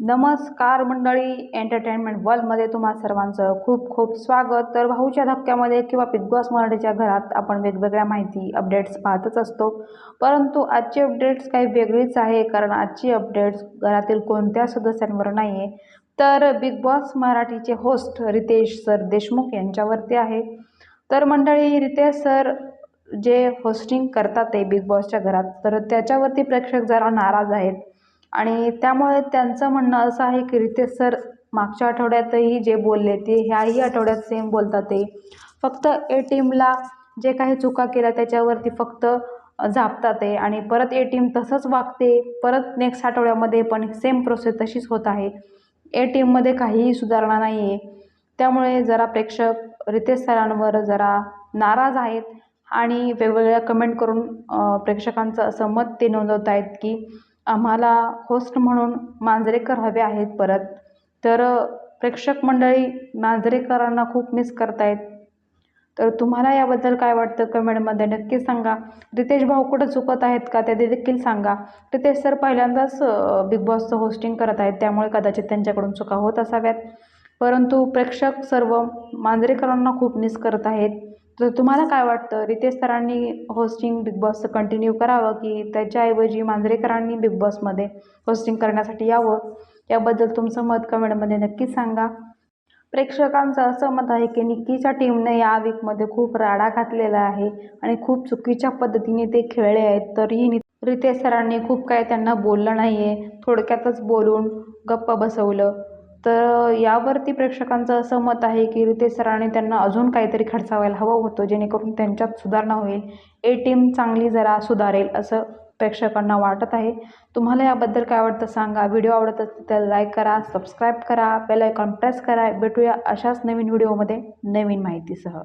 नमस्कार मंडळी एंटरटेनमेंट वर्ल्डमध्ये तुम्हा सर्वांचं खूप खूप स्वागत. तर भाऊच्या धक्क्यामध्ये किंवा बिग बॉस मराठीच्या घरात आपण वेगवेगळ्या माहिती अपडेट्स पाहतच असतो. परंतु आजची अपडेट्स काही वेगळीच आहे कारण आजची अपडेट्स घरातील कोणत्या सदस्यांवर नाही आहे तर बिग बॉस मराठीचे होस्ट रितेश सर देशमुख यांच्यावरती आहे. तर मंडळी रितेश सर जे होस्टिंग करतात ते बिग बॉसच्या घरात तर त्याच्यावरती प्रेक्षक जरा नाराज आहेत. आणि त्यामुळे त्यांचं म्हणणं असं आहे की रितेश सर मागच्या आठवड्यातही जे बोलले ते ह्याही आठवड्यात सेम बोलतात ते. फक्त ए टीमला जे काही चुका केल्या त्याच्यावरती फक्त झापतात आहे आणि परत ए टीम तसंच वागते परत नेक्स्ट आठवड्यामध्ये पण सेम प्रोसेस तशीच होत आहे. ए टीममध्ये काहीही सुधारणा नाही आहे त्यामुळे जरा प्रेक्षक रितेश सरांवर जरा नाराज आहेत आणि वेगवेगळ्या कमेंट करून प्रेक्षकांचं असं मत ते नोंदवत आहेत की आम्हाला होस्ट म्हणून मांजरेकर हवे आहेत परत. तर प्रेक्षक मंडळी मांजरेकरांना खूप मिस करतायत. तर तुम्हाला याबद्दल काय वाटतं कमेंटमध्ये नक्की सांगा. रितेश भाऊ कुठं चुकत आहेत का ते देखील सांगा. रितेश सर पहिल्यांदाच बिग बॉसचं होस्टिंग करत आहेत त्यामुळे कदाचित त्यांच्याकडून चुका होत असाव्यात. परंतु प्रेक्षक सर्व मांजरेकरांना खूप मिस करत आहेत. तर तुम्हाला काय वाटतं? रितेश सरांनी होस्टिंग बिग बॉसचं कंटिन्यू करावं की त्याच्याऐवजी मांजरेकरांनी बिग बॉसमध्ये होस्टिंग करण्यासाठी यावं? याबद्दल तुमचं मत कमेंटमध्ये नक्की सांगा. प्रेक्षकांचं असं मत आहे की निक्कीच्या टीमने या वीकमध्ये खूप राडा घातलेला आहे आणि खूप चुकीच्या पद्धतीने ते खेळले आहेत तरीही रितेश सरांनी खूप काय त्यांना बोललं नाही आहे थोडक्यातच बोलून गप्प बसवलं. तर यावरती प्रेक्षकांचं असं मत आहे की रितेश सरांनी त्यांना अजून काहीतरी खडसावायला हवं होतं जेणेकरून त्यांच्यात सुधारणा होईल. ए टीम चांगली जरा सुधारेल असं प्रेक्षकांना वाटत आहे. तुम्हाला याबद्दल काय वाटतं सांगा. व्हिडिओ आवडत असतील तर लाईक करा सबस्क्राईब करा बेल आयकॉन प्रेस करा. भेटूया अशाच नवीन व्हिडिओमध्ये नवीन माहितीसह.